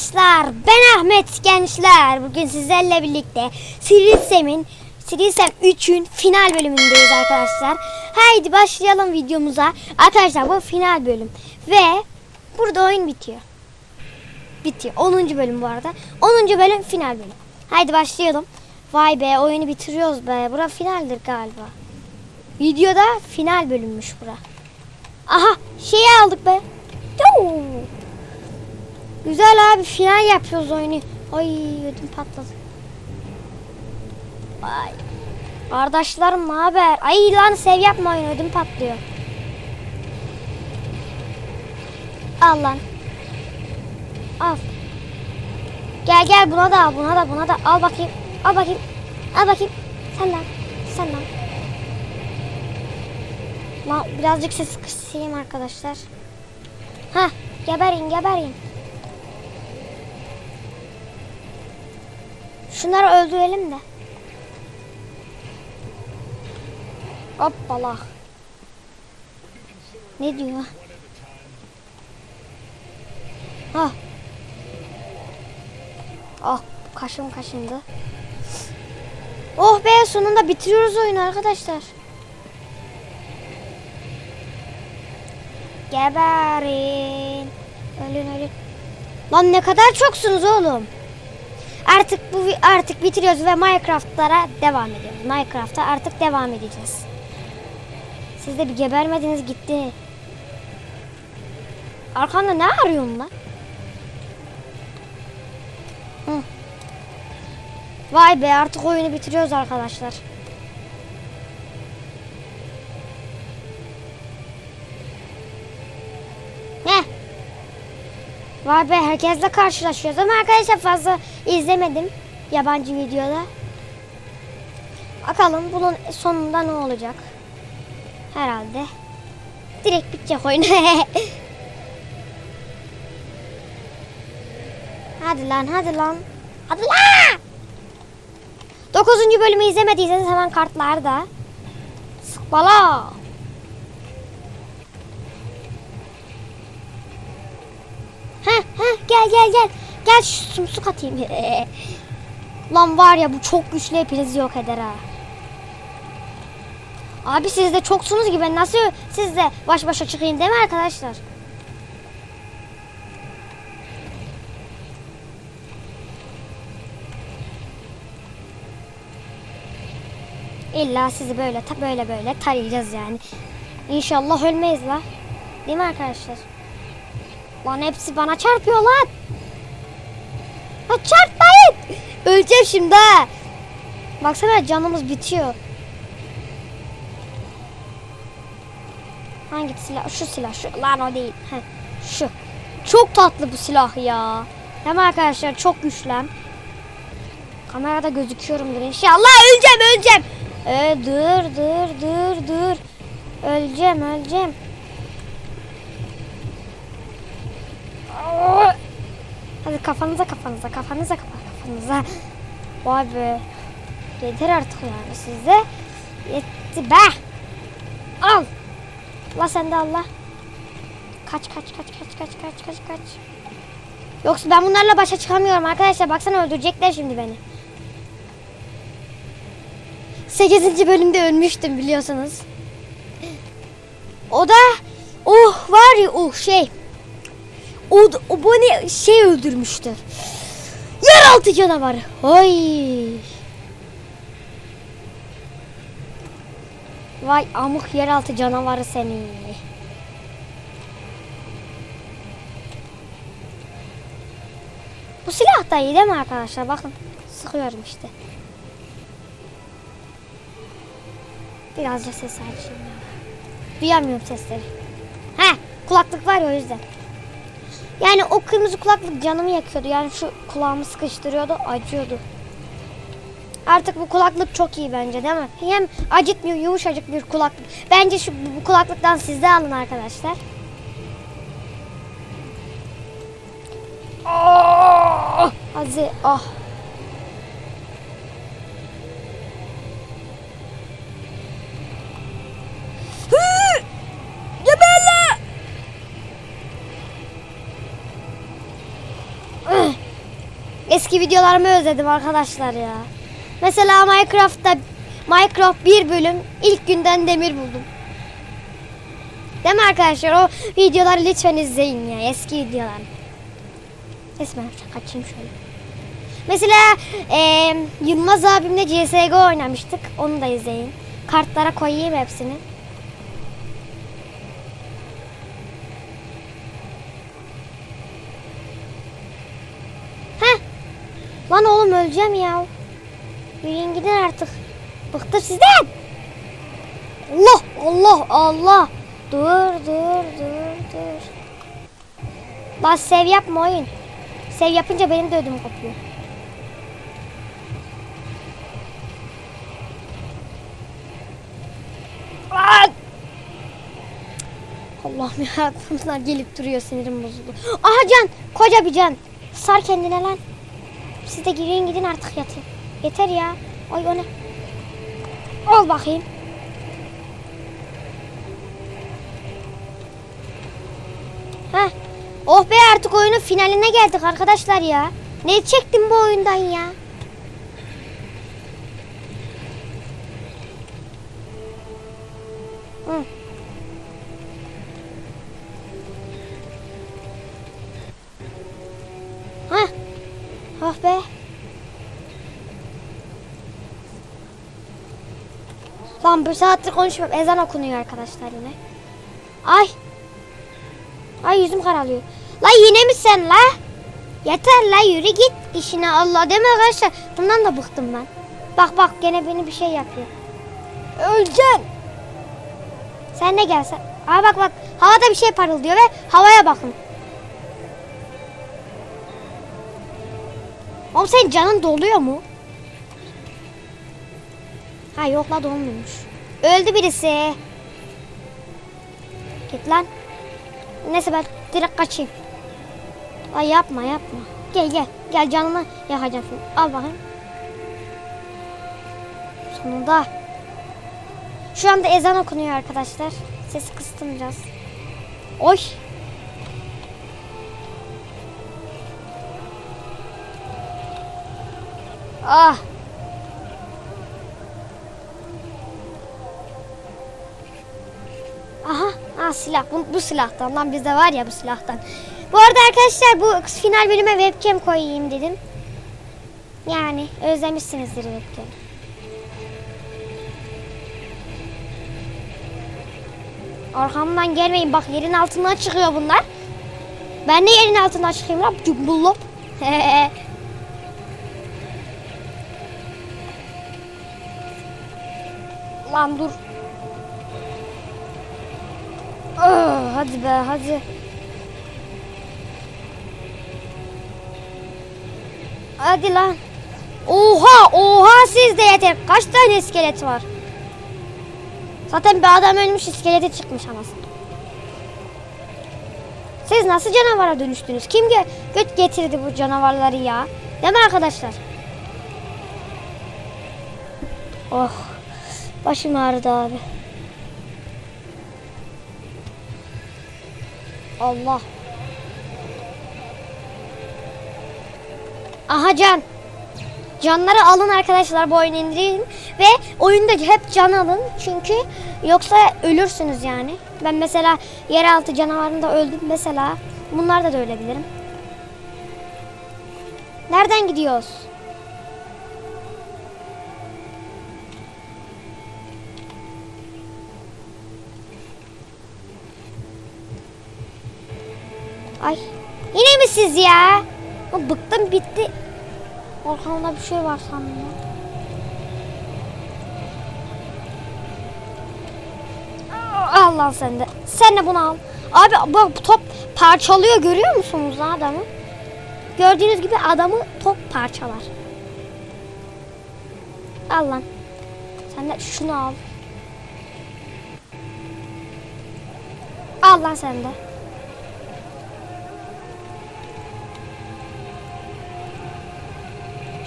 arkadaşlar ben Ahmet Gençler. Bugün sizlerle birlikte Sirilsem'in Sirilsem 3'ün final bölümündeyiz arkadaşlar. Haydi başlayalım videomuza. Arkadaşlar bu final bölüm. Ve burada oyun bitiyor. Bitiyor. 10. bölüm bu arada. 10. bölüm final bölüm. Haydi başlayalım. Vay be oyunu bitiriyoruz be. Bura finaldir galiba. Videoda final bölümmüş bura. Aha şeyi aldık be. Yoo. Güzel abi final yapıyoruz oyunu. Ay ödüm patladı. Ay. Kardeşlerim ne haber? Ay lan sev yapma oyunu ödüm patlıyor. Al lan. Al. Gel gel buna da buna da buna da al bakayım. Al bakayım. Al bakayım. Sen lan. Sen lan. Lan birazcık ses kısayım arkadaşlar. Ha geberin geberin. Şunları öldürelim de. Hoppala. Ne diyor? Ah. Ah kaşım kaşındı. Oh be sonunda bitiriyoruz oyunu arkadaşlar. Geberin. Ölün ölün. Lan ne kadar çoksunuz oğlum. Artık bu artık bitiriyoruz ve Minecraft'lara devam ediyoruz. Minecraft'a artık devam edeceğiz. Siz de bir gebermediniz gitti. Arkanda ne arıyorsun lan? Hı. Vay be artık oyunu bitiriyoruz arkadaşlar. Vay be herkesle karşılaşıyoruz ama arkadaşlar fazla izlemedim yabancı videoda. Bakalım bunun sonunda ne olacak? Herhalde. Direkt bitecek oyun. hadi lan hadi lan. Hadi lan. 9. bölümü izlemediyseniz hemen kartlarda. Sıkbala. Heh heh gel gel gel. Gel şu sumsuk atayım. Lan var ya bu çok güçlü hepinizi yok eder ha. Abi siz de çoksunuz gibi nasıl siz de baş başa çıkayım değil mi arkadaşlar? İlla sizi böyle böyle böyle tarayacağız yani. İnşallah ölmeyiz la. Değil mi arkadaşlar? Lan hepsi bana çarpıyor lan. Ha çarpmayın. Öleceğim şimdi ha. Baksana canımız bitiyor. Hangi silah? Şu silah. Şu. Lan o değil. Heh, şu. Çok tatlı bu silah ya. Hem arkadaşlar çok güçlü. hem. Kamerada gözüküyorumdur inşallah. Öleceğim öleceğim. Ee, dur dur dur dur. Öleceğim öleceğim. Aa! Hadi kafanıza kafanıza kafanıza kafanıza. Vay be. Yeter artık yani size. Yetti be. Al. La sen de Allah. Kaç kaç kaç kaç kaç kaç kaç kaç. Yoksa ben bunlarla başa çıkamıyorum arkadaşlar. Baksana öldürecekler şimdi beni. 8. bölümde ölmüştüm biliyorsunuz. O da oh var ya oh şey. O, o beni şey öldürmüştü. Yeraltı canavarı. Ay. Vay amık yeraltı canavarı seni. Bu silah da iyi değil mi arkadaşlar? Bakın sıkıyorum işte. Birazcık ses açayım ya. Duyamıyorum sesleri. He kulaklık var ya o yüzden. Yani o kırmızı kulaklık canımı yakıyordu. Yani şu kulağımı sıkıştırıyordu, acıyordu. Artık bu kulaklık çok iyi bence değil mi? Hem acıtmıyor, yumuşacık bir kulaklık. Bence şu bu kulaklıktan siz de alın arkadaşlar. Oh! Hadi ah. Eski videolarımı özledim arkadaşlar ya. Mesela Minecraft'ta Minecraft bir bölüm ilk günden demir buldum. Değil mi arkadaşlar? O videoları lütfen izleyin ya. Eski videolar. Neyse ben kaçayım şöyle. Mesela eee, Yılmaz abimle CSGO oynamıştık. Onu da izleyin. Kartlara koyayım hepsini. Heh. Lan oğlum öleceğim ya. Yürüyün gidin artık. Bıktım sizden. Allah Allah Allah. Dur dur dur dur. Lan sev yapma oyun. Sev yapınca benim de ödüm kopuyor. Allah'ım ya bunlar gelip duruyor sinirim bozuldu. Aha can koca bir can. Sar kendine lan. Siz de girin gidin artık yatın. Yeter ya. Ay o ne? Al bakayım. Heh. Oh be artık oyunun finaline geldik arkadaşlar ya. Ne çektim bu oyundan ya? Lan bir saattir konuşmuyorum. Ezan okunuyor arkadaşlar yine. Ay. Ay yüzüm karalıyor. La yine mi sen la? Yeter la yürü git işine Allah deme arkadaşlar. Bundan da bıktım ben. Bak bak gene beni bir şey yapıyor. Öleceksin. Sen de gel sen. Aa bak bak havada bir şey parıldıyor ve havaya bakın. Oğlum senin canın doluyor mu? Ha yok la dolmuyormuş. Öldü birisi. Git lan. Neyse ben direkt kaçayım. Ay yapma yapma. Gel gel. Gel canını şimdi. Al bakayım. Sonunda. Şu anda ezan okunuyor arkadaşlar. Sesi kıstım biraz. Oy. Ah. Ah silah. Bu, bu silahtan. Lan bizde var ya bu silahtan. Bu arada arkadaşlar bu final bölüme webcam koyayım dedim. Yani özlemişsinizdir webcam. Arkamdan gelmeyin. Bak yerin altından çıkıyor bunlar. Ben de yerin altından çıkayım lan. Cumbullop. Lan dur. Ah, hadi be hadi. Hadi lan. Oha oha sizde yeter. Kaç tane iskelet var? Zaten bir adam ölmüş iskeleti çıkmış anasını. Siz nasıl canavara dönüştünüz? Kim gö göt getirdi bu canavarları ya? Değil mi arkadaşlar? Oh. Başım ağrıdı abi. Allah. Aha can. Canları alın arkadaşlar bu oyunu indirin ve oyunda hep can alın çünkü yoksa ölürsünüz yani. Ben mesela yeraltı canavarında öldüm mesela. Bunlarda da ölebilirim. Nereden gidiyoruz? Ay. Yine mi siz ya? Bıktım bitti. Arkamda bir şey var sandım ya. Aa, Al lan sen de. Sen de bunu al. Abi bak top parçalıyor görüyor musunuz adamı? Gördüğünüz gibi adamı top parçalar. Al lan. Sen de şunu al. Al lan sen de.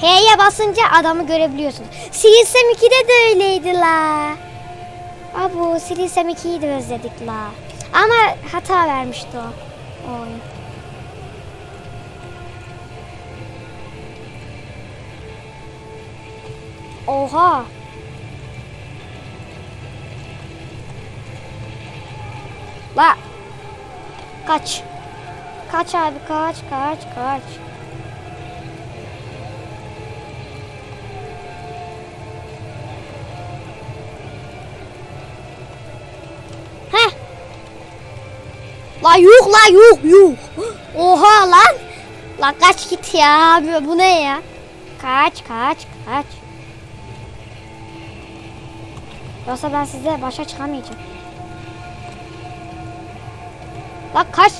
H'ye basınca adamı görebiliyorsun. Silsem 2'de de öyleydi la. Abu Silsem 2'yi de özledik la. Ama hata vermişti o, o. Oha. La. Kaç. Kaç abi kaç kaç kaç. La yuh la yuh yuh. Oha lan. Lan kaç git ya bu ne ya? Kaç kaç kaç. Yoksa ben size başa çıkamayacağım. Lan kaç.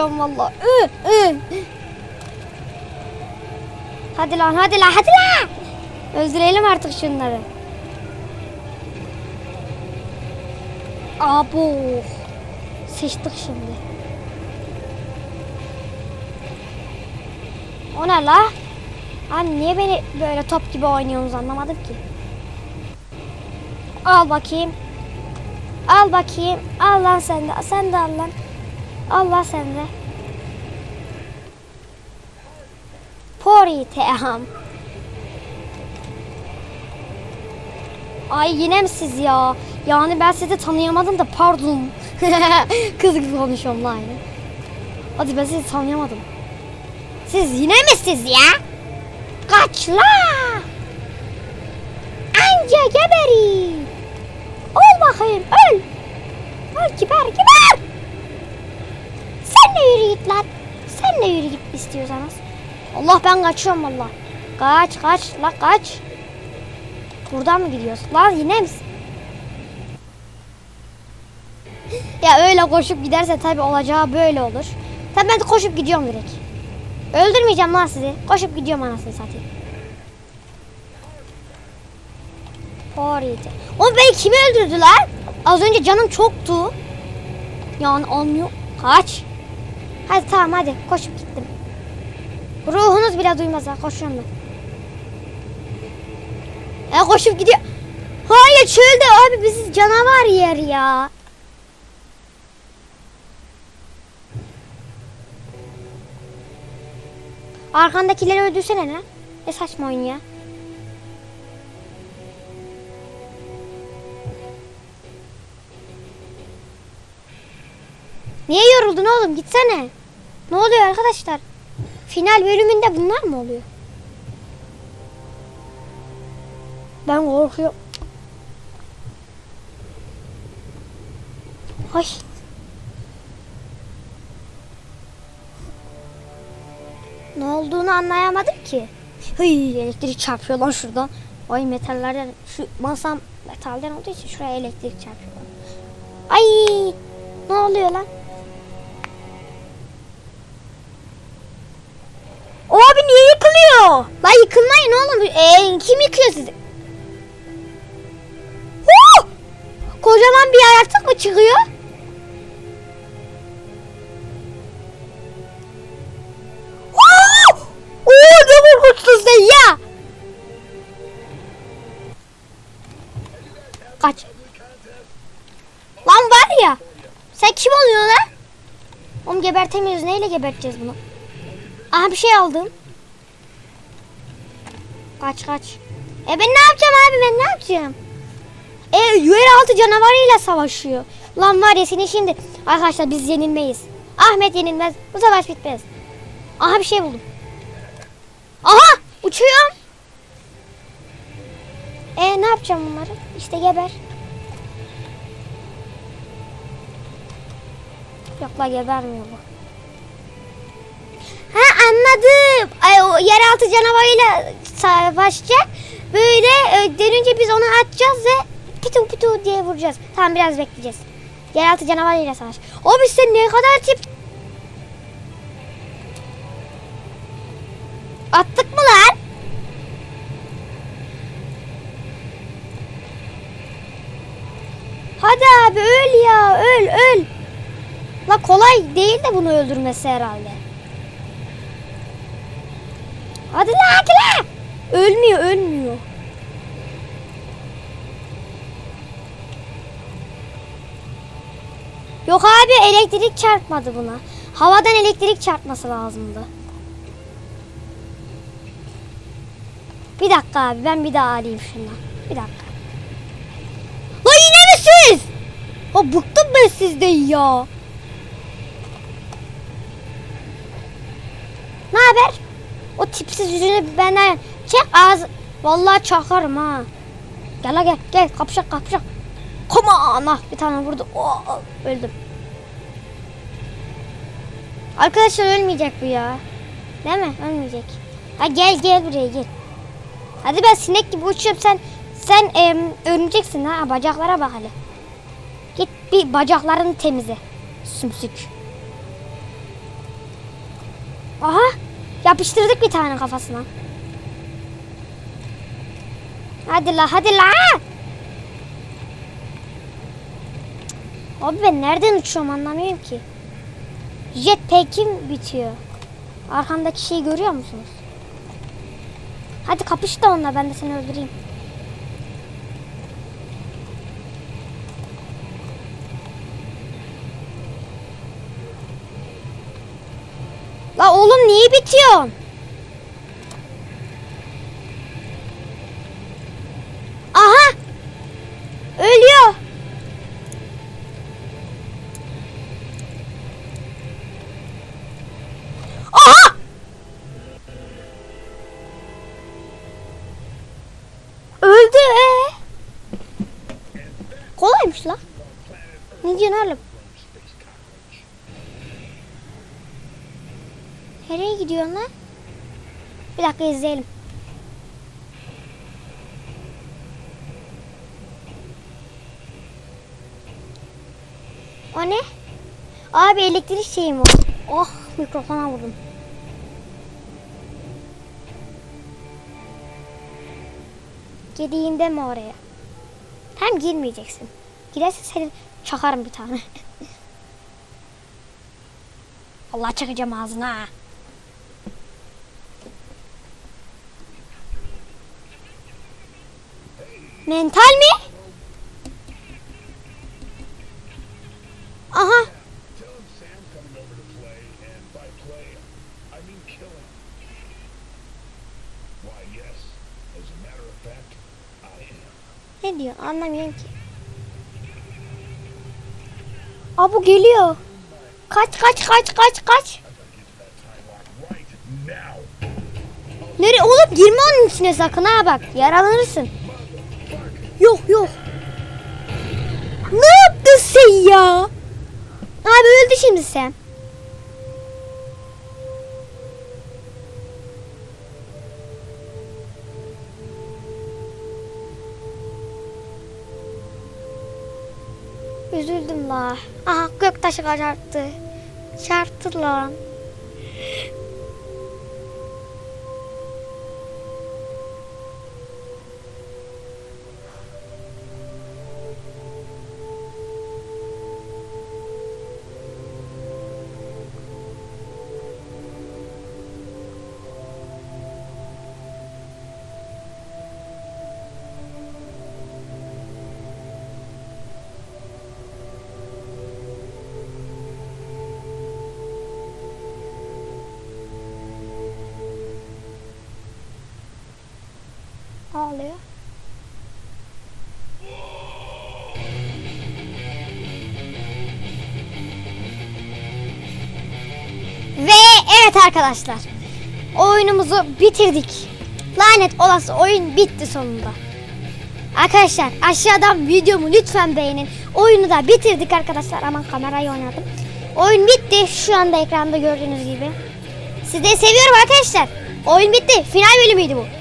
Öldürüyorum valla. Hadi lan hadi lan hadi lan. Öldürelim artık şunları. Abo. Sıçtık şimdi. O ne la? Abi niye beni böyle top gibi oynuyorsunuz anlamadım ki. Al bakayım. Al bakayım. Al lan sen de. Sen de al lan. Al lan sen de. Pori teham. Ay yine mi siz ya? Yani ben sizi tanıyamadım da pardon. Kız gibi konuşuyorum lan yine. Hadi ben sizi tanıyamadım. Siz yine mi siz ya? Kaç la? Anca geberi. Ol bakayım öl. Öl kibar kibar. Sen de yürü git lan. Sen de yürü git istiyorsanız. Allah ben kaçıyorum valla. Kaç kaç la kaç. Buradan mı gidiyoruz? Lan yine misin? ya öyle koşup giderse tabi olacağı böyle olur. Tabi ben de koşup gidiyorum direkt. Öldürmeyeceğim lan sizi. Koşup gidiyorum anasını satayım. Horiyete. Oğlum beni kimi öldürdüler? Az önce canım çoktu. Yani anlıyor. Kaç. Hadi tamam hadi koşup gittim. Ruhunuz bile duymaz ha koşuyorum ben. E koşup gidiyor. Hayır çölde abi bizi canavar yer ya. Arkandakileri öldürsene lan. Ne saçma oyun ya. Niye yoruldun oğlum? Gitsene. Ne oluyor arkadaşlar? Final bölümünde bunlar mı oluyor? Ben korkuyorum. Ay. Ne olduğunu anlayamadım ki. Hıy elektrik çarpıyor lan şuradan. Ay metallerden şu masam metalden olduğu için şuraya elektrik çarpıyor. Ay ne oluyor lan? Yıkılıyor? Lan yıkılmayın oğlum. Ee, kim yıkıyor sizi? Huu! Kocaman bir yaratık mı çıkıyor? Oo! Oo ne korkuttun sen ya? Kaç. Lan var ya. Sen kim oluyorsun lan? Oğlum gebertemiyoruz. Neyle geberteceğiz bunu? Aha bir şey aldım. Kaç kaç. E ben ne yapacağım abi ben ne yapacağım? E yeraltı canavarıyla savaşıyor. Lan var ya seni şimdi. Arkadaşlar biz yenilmeyiz. Ahmet yenilmez. Bu savaş bitmez. Aha bir şey buldum. Aha uçuyorum. E ne yapacağım bunları? İşte geber. Yok la gebermiyor bu. Anladım. Ay, o yeraltı canavarıyla savaşacak. Böyle e, dönünce biz onu atacağız ve pitu pitu diye vuracağız. Tamam biraz bekleyeceğiz. Yeraltı canavarıyla savaş. O biz sen ne kadar tip... Attık mı lan? Hadi abi öl ya öl öl. La kolay değil de bunu öldürmesi herhalde. Hadi la la. Ölmüyor ölmüyor. Yok abi elektrik çarpmadı buna. Havadan elektrik çarpması lazımdı. Bir dakika abi ben bir daha arayayım şundan. Bir dakika. La yine mi siz? Ha bıktım ben sizden ya. Ne haber? O tipsiz yüzünü benden çek ağzı. Vallahi çakarım ha. Gel gel gel kapışak kapışak. Come on. Ah, bir tane vurdu. Oh, oh, öldüm. Arkadaşlar ölmeyecek bu ya. Değil mi? Ölmeyecek. Ha gel gel buraya gel. Hadi ben sinek gibi uçuyorum sen sen em, örümceksin ha bacaklara bak hele. Git bir bacaklarını temizle. Sümsük. Aha yapıştırdık bir tane kafasına. Hadi la hadi la. Abi ben nereden uçuyorum anlamıyorum ki. Jetpack'im bitiyor. Arkamdaki şeyi görüyor musunuz? Hadi kapış da onunla ben de seni öldüreyim. Oğlum niye bitiyorsun? Aha! Ölüyor. Aha! Öldü. Ee? Kolaymış la. Ne diyorsun oğlum? Nereye gidiyorsun lan? Bir dakika izleyelim. O ne? Abi elektrik şeyi mi? Oh mikrofona vurdum. Gediğinde mi oraya? Hem girmeyeceksin. Girersen seni çakarım bir tane. Allah çakacağım ağzına. Fact, I am. Ne diyor anlamıyorum ki. Aa bu geliyor. Kaç kaç kaç kaç kaç. Nereye oğlum girme onun içine sakın ha bak yaralanırsın. Yok yok. Ne yaptın sen ya? Abi öldü şimdi sen. Üzüldüm la. Aha göktaşı çarptı. Çarptı lan. Ağlıyor. Ve evet arkadaşlar. Oyunumuzu bitirdik. Lanet olası oyun bitti sonunda. Arkadaşlar aşağıdan videomu lütfen beğenin. Oyunu da bitirdik arkadaşlar. Aman kamerayı oynadım. Oyun bitti. Şu anda ekranda gördüğünüz gibi. Sizi seviyorum arkadaşlar. Oyun bitti. Final bölümüydü bu.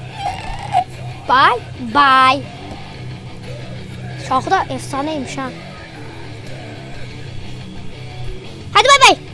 Bye bye. Şarkı da efsaneymiş ha. Hadi bay bay.